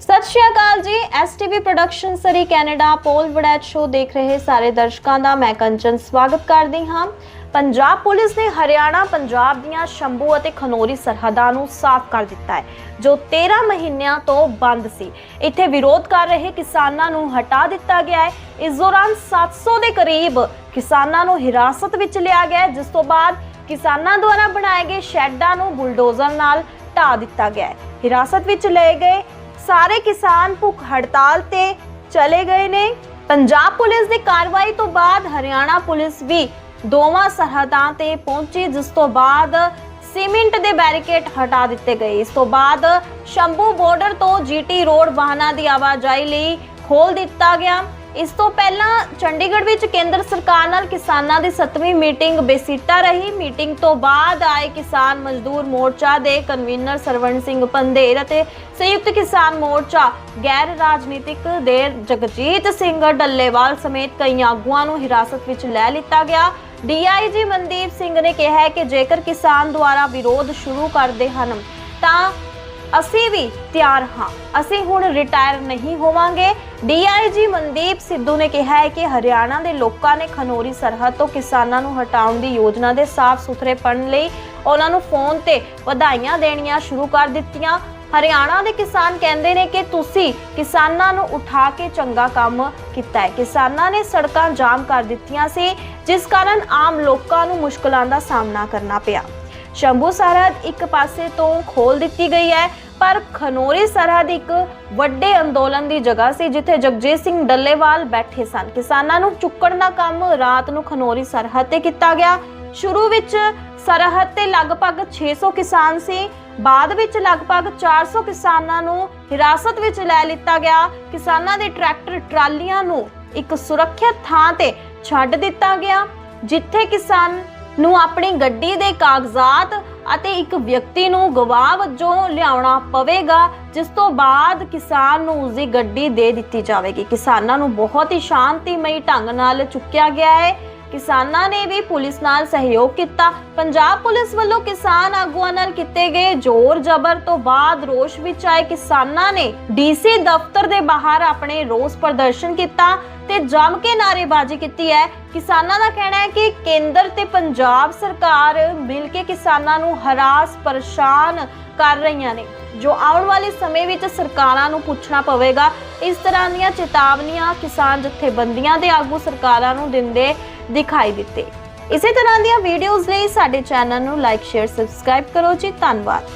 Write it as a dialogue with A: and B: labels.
A: ਸਤਿ ਸ਼੍ਰੀ ਅਕਾਲ ਜੀ STV production Surrey Canada Paul Waraich show ਦੇਖ ਰਹੇ ਸਾਰੇ ਦਰਸ਼ਕਾਂ ਦਾ ਮੈਂ ਕੰਚਨ ਸਵਾਗਤ ਕਰਦੀ ਹਾਂ। ਪੰਜਾਬ ਪੁਲਿਸ ਨੇ ਹਰਿਆਣਾ, ਪੰਜਾਬ ਦੀਆਂ ਸ਼ੰਭੂ ਅਤੇ ਖਨੋਰੀ ਸਰਹੱਦਾਂ ਨੂੰ ਸਾਫ਼ ਕਰ ਦਿੱਤਾ ਹੈ, ਜੋ 13 ਮਹੀਨਿਆਂ ਤੋਂ ਬੰਦ ਸੀ। ਇੱਥੇ ਵਿਰੋਧ ਕਰ ਰਹੇ ਕਿਸਾਨਾਂ ਨੂੰ ਹਟਾ ਦਿੱਤਾ ਗਿਆ ਹੈ। ਇਸ ਦੌਰਾਨ 700 ਦੇ ਕਰੀਬ ਕਿਸਾਨਾਂ ਨੂੰ ਹਿਰਾਸਤ ਵਿੱਚ ਲਿਆ ਗਿਆ ਜਿਸ ਤੋਂ ਬਾਅਦ ਕਿਸਾਨਾਂ ਦੁਆਰਾ ਬਣਾਏ ਗਏ ਸ਼ੈੱਡਾਂ ਨੂੰ ਬੁਲਡੋਜ਼ਰ ਨਾਲ ਢਾ ਦਿੱਤਾ ਗਿਆ ਹੈ। ਹਿਰਾਸਤ ਵਿੱਚ ਲਏ ਗਏ ਸਾਰੇ ਕਿਸਾਨ ਭੁੱਖ ਹੜਤਾਲ ਤੇ ਚਲੇ ਗਏ ਨੇ। ਪੰਜਾਬ ਪੁਲਿਸ ਦੀ ਕਾਰਵਾਈ ਤੋਂ ਬਾਅਦ ਹਰਿਆਣਾ ਪੁਲਿਸ ਵੀ ਦੋਵਾਂ ਸਰਹੱਦਾਂ ਤੇ ਪਹੁੰਚੀ, ਜਿਸ ਤੋਂ ਬਾਅਦ ਸੀਮਿੰਟ ਦੇ ਬੈਰੀਕੇਡ ਹਟਾ ਦਿੱਤੇ ਗਏ। ਇਸ ਤੋਂ ਬਾਅਦ ਸ਼ੰਭੂ ਬਾਰਡਰ ਤੋਂ ਜੀਟੀ ਰੋਡ ਵਾਹਨਾਂ ਦੀ ਆਵਾਜਾਈ ਲਈ ਖੋਲ ਦਿੱਤਾ ਗਿਆ। ਇਸ ਤੋਂ ਪਹਿਲਾਂ ਚੰਡੀਗੜ੍ਹ ਵਿੱਚ ਕੇਂਦਰ ਸਰਕਾਰ ਨਾਲ ਕਿਸਾਨਾਂ ਦੀ 7ਵੀਂ ਮੀਟਿੰਗ ਬੇਸਿੱਟਾ ਰਹੀ। ਮੀਟਿੰਗ ਤੋਂ ਬਾਅਦ ਆਏ ਕਿਸਾਨ ਮਜ਼ਦੂਰ ਮੋਰਚਾ ਦੇ ਕਨਵੀਨਰ ਸਰਵਣ ਸਿੰਘ ਪੰਦੇਰ ਅਤੇ ਸੰਯੁਕਤ ਕਿਸਾਨ ਮੋਰਚਾ ਗੈਰ ਰਾਜਨੀਤਿਕ ਦੇ ਜਗਜੀਤ ਸਿੰਘ ਡੱਲੇਵਾਲ ਸਮੇਤ ਕਈ ਆਗੂਆਂ ਨੂੰ ਹਿਰਾਸਤ ਵਿੱਚ ਲੈ ਲਿੱਤਾ ਗਿਆ। ਡੀਆਈਜੀ ਮਨਦੀਪ ਸਿੰਘ ਨੇ ਕਿਹਾ ਹੈ ਕਿ ਜੇਕਰ ਕਿਸਾਨ ਦੁਆਰਾ ਵਿਰੋਧ ਸ਼ੁਰੂ ਕਰਦੇ ਹਨ, ਤਾਂ ਅਸੀਂ ਵੀ ਤਿਆਰ ਹਾਂ। ਅਸੀਂ ਹੁਣ ਰਿਟਾਇਰ ਨਹੀਂ ਹੋਵਾਂਗੇ। ਡੀਆਈਜੀ ਮਨਦੀਪ ਸਿੱਧੂ ਨੇ ਕਿਹਾ ਹੈ ਕਿ ਹਰਿਆਣਾ ਦੇ ਲੋਕਾਂ ਨੇ ਖਨੋਰੀ ਸਰਹੱਦ ਤੋਂ ਕਿਸਾਨਾਂ ਨੂੰ ਹਟਾਉਣ ਦੀ ਯੋਜਨਾ ਦੇ ਸਾਫ਼ ਸੁਥਰੇਪਣ ਲਈ ਉਹਨਾਂ ਨੂੰ ਫੋਨ ਤੇ ਵਧਾਈਆਂ ਦੇਣੀਆਂ ਸ਼ੁਰੂ ਕਰ ਦਿੱਤੀਆਂ। ਹਰਿਆਣਾ ਦੇ ਕਿਸਾਨ ਕਹਿੰਦੇ ਨੇ ਕਿ ਤੁਸੀਂ ਕਿਸਾਨਾਂ ਨੂੰ ਉਠਾ ਕੇ ਚੰਗਾ ਕੰਮ ਕੀਤਾ ਹੈ। ਕਿਸਾਨਾਂ ਨੇ ਸੜਕਾਂ ਜਾਮ ਕਰ ਦਿੱਤੀਆਂ ਸੀ, ਜਿਸ ਕਾਰਨ ਆਮ ਲੋਕਾਂ ਨੂੰ ਮੁਸ਼ਕਲਾਂ ਦਾ ਸਾਹਮਣਾ ਕਰਨਾ ਪਿਆ। ਸ਼ੰਭੂ ਸਰਹੱਦ ਇੱਕ ਪਾਸੇ ਤੋਂ ਖੋਲ ਦਿੱਤੀ ਗਈ ਹੈ, ਪਰ ਖਨੋਰੀ ਸਰਹੱਦ ਇੱਕ ਵੱਡੇ ਅੰਦੋਲਨ ਦੀ ਜਗ੍ਹਾ ਸੀ, ਜਿੱਥੇ ਜਗਜੀਤ ਸਿੰਘ ਡੱਲੇਵਾਲ ਬੈਠੇ ਸਨ। ਕਿਸਾਨਾਂ ਨੂੰ ਚੁੱਕਣ ਦਾ ਕੰਮ ਰਾਤ ਨੂੰ ਖਨੋਰੀ ਸਰਹੱਦ ਤੇ ਕੀਤਾ ਗਿਆ। ਸ਼ੁਰੂ ਵਿੱਚ ਸਰਹੱਦ ਤੇ ਲਗਭਗ 600 ਕਿਸਾਨ ਸੀ, ਬਾਅਦ ਵਿੱਚ ਲਗਭਗ 400 ਕਿਸਾਨਾਂ ਨੂੰ ਹਿਰਾਸਤ ਵਿੱਚ ਲੈ ਲਿੱਤਾ ਗਿਆ। ਕਿਸਾਨਾਂ ਦੇ ਟਰੈਕਟਰ, ਟਰਾਲੀਆਂ ਨੂੰ ਇੱਕ ਸੁਰੱਖਿਅਤ ਥਾਂ ਤੇ ਛੱਡ ਦਿੱਤਾ ਗਿਆ, ਜਿੱਥੇ ਕਿਸਾਨ ਨੂੰ ਆਪਣੀ ਗੱਡੀ ਦੇ ਕਾਗਜ਼ਾਤ ਅਤੇ ਇੱਕ ਵਿਅਕਤੀ ਨੂੰ ਗਵਾਹ ਵਜੋਂ ਲਿਆਉਣਾ ਪਵੇਗਾ, ਜਿਸ ਤੋਂ ਬਾਅਦ ਕਿਸਾਨ ਨੂੰ ਉਸਦੀ ਗੱਡੀ ਦੇ ਦਿੱਤੀ ਜਾਵੇਗੀ। ਕਿਸਾਨਾਂ ਨੂੰ ਬਹੁਤ ਹੀ ਸ਼ਾਂਤੀਮਈ ਢੰਗ ਨਾਲ ਚੁੱਕਿਆ ਗਿਆ ਹੈ। ਕਿਸਾਨਾਂ ਨੇ ਵੀ ਪੁਲਿਸ ਨਾਲ ਸਹਿਯੋਗ ਕੀਤਾ। ਪੰਜਾਬ ਪੁਲਿਸ ਵੱਲੋਂ ਕਿਸਾਨ ਆਗੂਆਂ ਨਾਲ ਕੀਤੇ ਗਏ ਜ਼ੋਰ ਜ਼ਬਰ ਤੋਂ ਬਾਅਦ ਰੋਸ਼ ਵਿੱਚ ਆਏ ਕਿਸਾਨਾਂ ਨੇ ਡੀਸੀ ਦਫ਼ਤਰ ਦੇ ਬਾਹਰ ਆਪਣੇ ਰੋਸ ਪ੍ਰਦਰਸ਼ਨ ਕੀਤਾ ਤੇ ਜੰਮ ਕੇ ਨਾਅਰੇਬਾਜ਼ੀ ਕੀਤੀ ਹੈ। ਕਿਸਾਨਾਂ ਦਾ ਕਹਿਣਾ ਹੈ ਕਿ ਕੇਂਦਰ ਤੇ ਪੰਜਾਬ ਸਰਕਾਰ ਮਿਲ ਕੇ ਕਿਸਾਨਾਂ ਨੂੰ ਹਰਾਸ ਪਰੇਸ਼ਾਨ ਕਰ ਰਹੀਆਂ ਨੇ। ਜੋ ਆਉਣ ਵਾਲੇ ਸਮੇਂ ਵਿੱਚ ਸਰਕਾਰਾਂ ਨੂੰ ਪੁੱਛਣਾ ਪਵੇਗਾ। ਇਸ ਤਰ੍ਹਾਂ ਦੀਆਂ ਚੇਤਾਵਨੀਆਂ ਕਿਸਾਨ ਜਥੇਬੰਦੀਆਂ ਦੇ ਆਗੂ ਸਰਕਾਰਾਂ ਨੂੰ ਦਿੰਦੇ ਦਿਖਾਈ ਦਿੱਤੇ। ਇਸੇ ਤਰ੍ਹਾਂ ਦੀਆਂ ਵੀਡੀਓਜ਼ ਲਈ ਸਾਡੇ ਚੈਨਲ ਨੂੰ ਲਾਈਕ ਸ਼ੇਅਰ ਸਬਸਕ੍ਰਾਈਬ ਕਰੋ ਜੀ। ਧੰਨਵਾਦ।